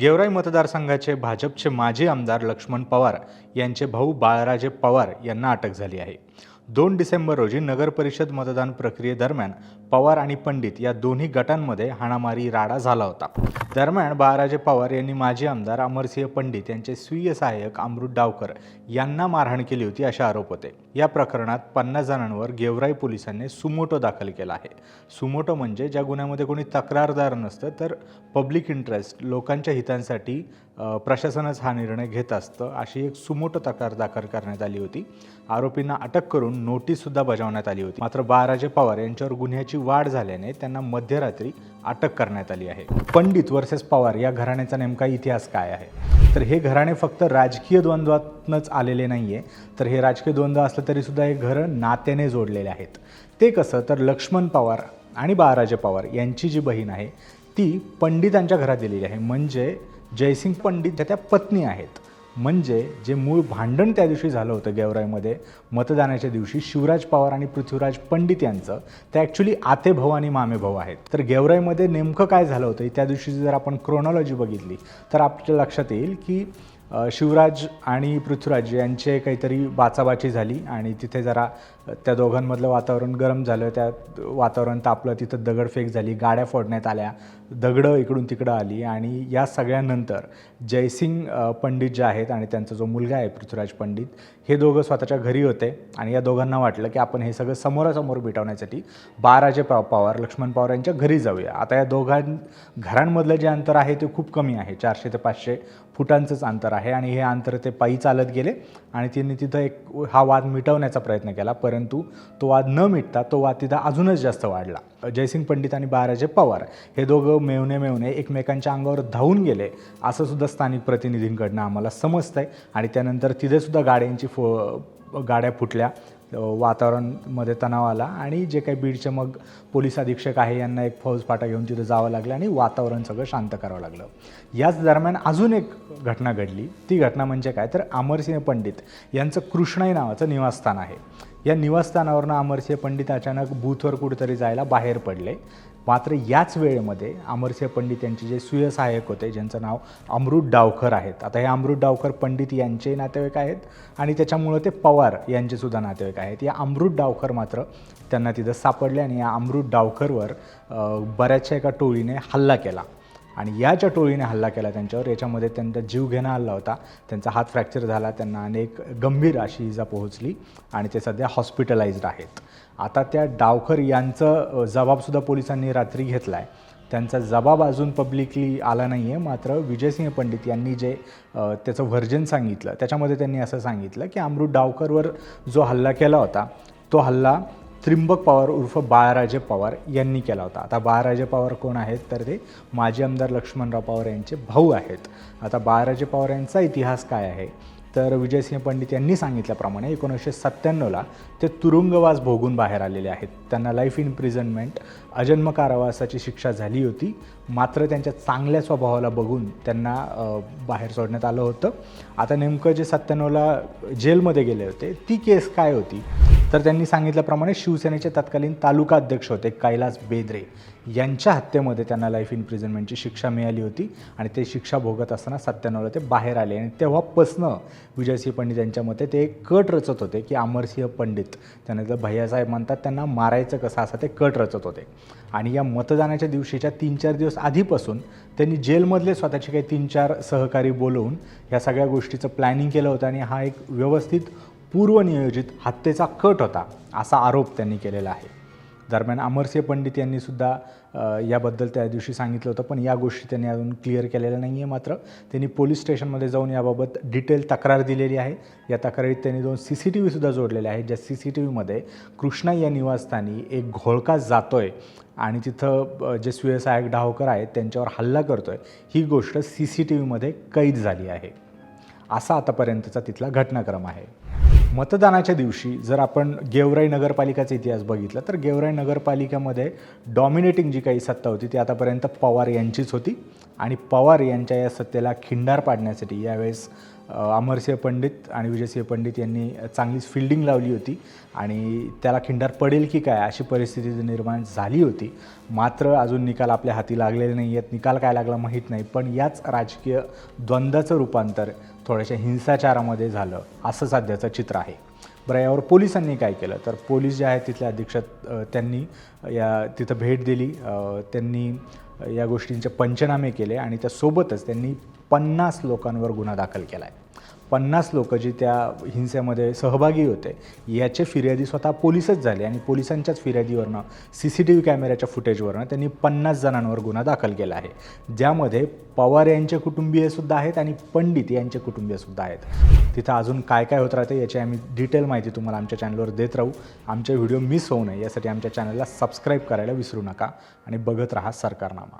गेवराई मतदारसंघाचे भाजपचे माजी आमदार लक्ष्मण पवार यांचे भाऊ बाळराजे पवार यांना अटक झाली आहे. दोन डिसेंबर रोजी नगर परिषद मतदान प्रक्रियेदरम्यान पवार आणि पंडित या दोन्ही गटांमध्ये हाणामारी राडा झाला होता. दरम्यान बाळाराजे पवार यांनी माजी आमदार अमरसिंह पंडित यांचे स्वीय सहाय्यक अमृत डावकर यांना मारहाण केली होती असे आरोप होते. या प्रकरणात पन्नास जणांवर गेवराई पोलिसांनी सुमोटो दाखल केला आहे. सुमोटो म्हणजे ज्या गुन्ह्यामध्ये कोणी तक्रारदार नसतं तर पब्लिक इंटरेस्ट लोकांच्या हितांसाठी प्रशासनच हा निर्णय घेत असतं अशी एक सुमोटो तक्रार दाखल करण्यात आली होती. आरोपींना अटक करून नोटीससुद्धा बजावण्यात आली होती. मात्र बाळाराजे पवार यांच्यावर गुन्ह्याची वाढ झाल्याने त्यांना मध्यरात्री अटक करण्यात आली आहे. पंडित वर्सेस पवार या घराण्याचा नेमका इतिहास काय आहे? तर हे घराणे फक्त राजकीय द्वंद्वातनंच आलेले नाही आहे तर हे राजकीय द्वंद्व असलं तरीसुद्धा हे घरं नात्याने जोडलेले आहेत. ते कसं? तर लक्ष्मण पवार आणि बाळराजे पवार यांची जी बहीण आहे ती पंडितांच्या घरात दिलेली आहे. म्हणजे जयसिंग पंडित ज्या त्या पत्नी आहेत. म्हणजे जे मूळ भांडण त्या दिवशी झालं होतं गेवराईमध्ये मतदानाच्या दिवशी शिवराज पवार आणि पृथ्वीराज पंडित यांचं ते ॲक्च्युली आते भाऊ आणि मामे भाऊ आहेत. तर गेवराईमध्ये नेमकं काय झालं होतं? त्या दिवशी जर आपण क्रोनॉलॉजी बघितली तर आपल्या लक्षात येईल की शिवराज आणि पृथ्वीराज यांचे काहीतरी बाचाबाची झाली आणि तिथे जरा त्या दोघांमधलं वातावरण गरम झालं. त्या वातावरण तापलं तिथं दगडफेक झाली गाड्या फोडण्यात आल्या दगडं इकडून तिकडं आली आणि या सगळ्यानंतर जयसिंग पंडित जे आहेत आणि त्यांचा जो मुलगा आहे पृथ्वीराज पंडित हे दोघं स्वतःच्या घरी होते आणि या दोघांना वाटलं की आपण हे सगळं समोरासमोर मिटवण्यासाठी बाराजे पा पवार लक्ष्मण पवार यांच्या घरी जाऊया. आता या दोघां घरांमधलं जे अंतर आहे ते खूप कमी आहे चारशे ते पाचशे फुटांचंच अंतर आहे आणि हे अंतर ते पायी चालत गेले आणि त्यांनी तिथं एक हा वाद मिटवण्याचा प्रयत्न केला. परंतु तो वाद न मिटता तो वाद तिथं अजूनच जास्त वाढला. जयसिंग पंडित आणि बाराजे पवार हे दोघं मेवणे मेवणे एकमेकांच्या अंगावर धावून गेले असं सुद्धा स्थानिक प्रतिनिधींकडनं आम्हाला समजतंय. आणि त्यानंतर तिथेसुद्धा गाड्यांची फो गाड्या फुटल्या. वातावरणमध्ये तणाव आला आणि जे काही बीडचे मग पोलीस अधीक्षक आहे यांना एक फौज फाटा घेऊन तिथं जावं लागलं आणि वातावरण सगळं शांत करावं लागलं. याच दरम्यान अजून एक घटना घडली. ती घटना म्हणजे काय? तर अमरसिंह पंडित यांचं कृष्णाई नावाचं निवासस्थान आहे. या निवासस्थानावरनं अमरसिंह पंडित अचानक बूथवर कुठेतरी जायला बाहेर पडले. मात्र याच वेळेमध्ये अमरसिंह पंडित यांचे जे सुयसहाय्यक होते ज्यांचं नाव अमृत डावकर आहेत. आता हे अमृत डावकर पंडित यांचे नातेवाईक आहेत आणि त्याच्यामुळं ते पवार यांचेसुद्धा नातेवाईक आहेत. या अमृत डावकर मात्र त्यांना तिथं सापडले आणि या अमृत डावकरवर बऱ्याचशा एका टोळीने हल्ला केला. आणि या ज्या टोळीने हल्ला केला त्यांच्यावर. याच्यामध्ये त्यांचा जीव घेणा हल्ला होता. त्यांचा हात फ्रॅक्चर झाला. त्यांना अनेक गंभीर अशी इजा पोहोचली आणि ते सध्या हॉस्पिटलाइज्ड आहेत. आता त्या डावकर यांचं जबाबसुद्धा पोलिसांनी रात्री घेतला आहे त्यांचा जबाब अजून पब्लिकली आला नाही आहे मात्र विजयसिंह पंडित यांनी जे त्याचं व्हर्जन सांगितलं त्याच्यामध्ये त्यांनी असं सांगितलं की अमृत डावकरवर जो हल्ला केला होता तो हल्ला त्रिंबक पवार उर्फ बाळराजे पवार यांनी केला होता. आता बाळराजे पवार कोण आहेत? तर ते माजी आमदार लक्ष्मणराव पवार यांचे भाऊ आहेत. आता बाळराजे पवार यांचा इतिहास काय आहे? तर विजयसिंह पंडित यांनी सांगितल्याप्रमाणे एकोणीसशे सत्त्याण्णवला ते तुरुंगवास भोगून बाहेर आलेले आहेत. त्यांना लाईफ इम्प्रिझनमेंट अजन्म कारावासाची शिक्षा झाली होती. मात्र त्यांच्या चांगल्या स्वभावाला बघून त्यांना बाहेर सोडण्यात आलं होतं. आता नेमकं जे सत्त्याण्णवला जेलमध्ये गेले होते ती केस काय होती? तर त्यांनी सांगितल्याप्रमाणे शिवसेनेचे तत्कालीन तालुका अध्यक्ष होते कैलास बेद्रे. यांच्या हत्येमध्ये त्यांना लाईफ इम्प्रिझनमेंटची शिक्षा मिळाली होती आणि ते शिक्षा भोगत असताना सत्त्याण्णवला ते बाहेर आले आणि तेव्हापासनं विजयसिंह पंडित यांच्या मते ते एक कट रचत होते की अमरसिंह पंडित त्यांना जर भैयासाहेब म्हणतात त्यांना मारायचं कसं असं ते कट रचत होते. आणि या मतदानाच्या दिवशीच्या तीन चार दिवस आधीपासून त्यांनी जेलमधले स्वतःचे काही तीन चार सहकारी बोलवून या सगळ्या गोष्टीचं प्लॅनिंग केलं होतं आणि हा एक व्यवस्थित पूर्वनियोजित हत्येचा कट होता असा आरोप त्यांनी केलेला आहे. दरम्यान अमरसिंह पंडित यांनी सुद्धा याबद्दल त्या दिवशी सांगितलं होतं पण या गोष्टी त्यांनी अजून क्लिअर केलेल्या नाही आहे मात्र त्यांनी पोलीस स्टेशनमध्ये जाऊन याबाबत डिटेल तक्रार दिलेली आहे. या तक्रारीत त्यांनी दोन सी सी टी व्हीसुद्धा जोडलेले आहेत ज्या सी सी टी व्हीमध्ये कृष्णा या निवासस्थानी एक घोळका आहे आणि तिथं जे सुयसहायक डावकर आहेत त्यांच्यावर हल्ला करतो आहे ही गोष्ट सी सी टी व्हीमध्ये कैद झाली आहे. असा आतापर्यंतचा तिथला घटनाक्रम आहे. मतदानाच्या दिवशी जर आपण गेवराई नगरपालिकाचा इतिहास बघितला तर गेवराई नगरपालिकेमध्ये डॉमिनेटिंग जी काही सत्ता होती ती आतापर्यंत पवार यांचीच होती. आणि पवार यांच्या या सत्तेला खिंडार पाडण्यासाठी यावेळेस अमरसिंह पंडित आणि विजयसिंह पंडित यांनी चांगलीच फिल्डिंग लावली होती. आणि त्याला खिंडार पडेल की काय अशी परिस्थिती निर्माण झाली होती. मात्र अजून निकाल आपल्या हाती लागलेले नाही आहेत. निकाल काय लागला माहीत नाही. पण याच राजकीय द्वंद्वाचं रूपांतर थोड्याशा हिंसाचारामध्ये झालं असं सध्याचं चित्र आहे. बरं यावर पोलिसांनी काय केलं? तर पोलीस जे आहेत तिथले अधीक्षक त्यांनी या तिथं भेट दिली. त्यांनी या गोष्टींचे पंचनामे केले आणि त्यासोबतच त्यांनी पन्नास लोकांवर गुन्हा दाखल केला आहे पन्नास लोक जी त्या हिंसेमध्ये सहभागी होते याचे फिर्यादी स्वतः पोलिसच झाले आणि पोलिसांच्याच फिर्यादीवरनं सी सी टी व्ही कॅमेऱ्याच्या फुटेजवरनं त्यांनी पन्नास जणांवर गुन्हा दाखल केला आहे. ज्यामध्ये पवार यांचे कुटुंबीयसुद्धा आहेत आणि पंडित यांचे कुटुंबीयसुद्धा आहेत. तिथं अजून काय काय होत राहते याची आम्ही डिटेल माहिती तुम्हाला आमच्या चॅनलवर देत राहू. आमचे व्हिडिओ मिस होऊ नये यासाठी आमच्या चॅनलला सबस्क्राईब करायला विसरू नका आणि बघत राहा सरकारनामा.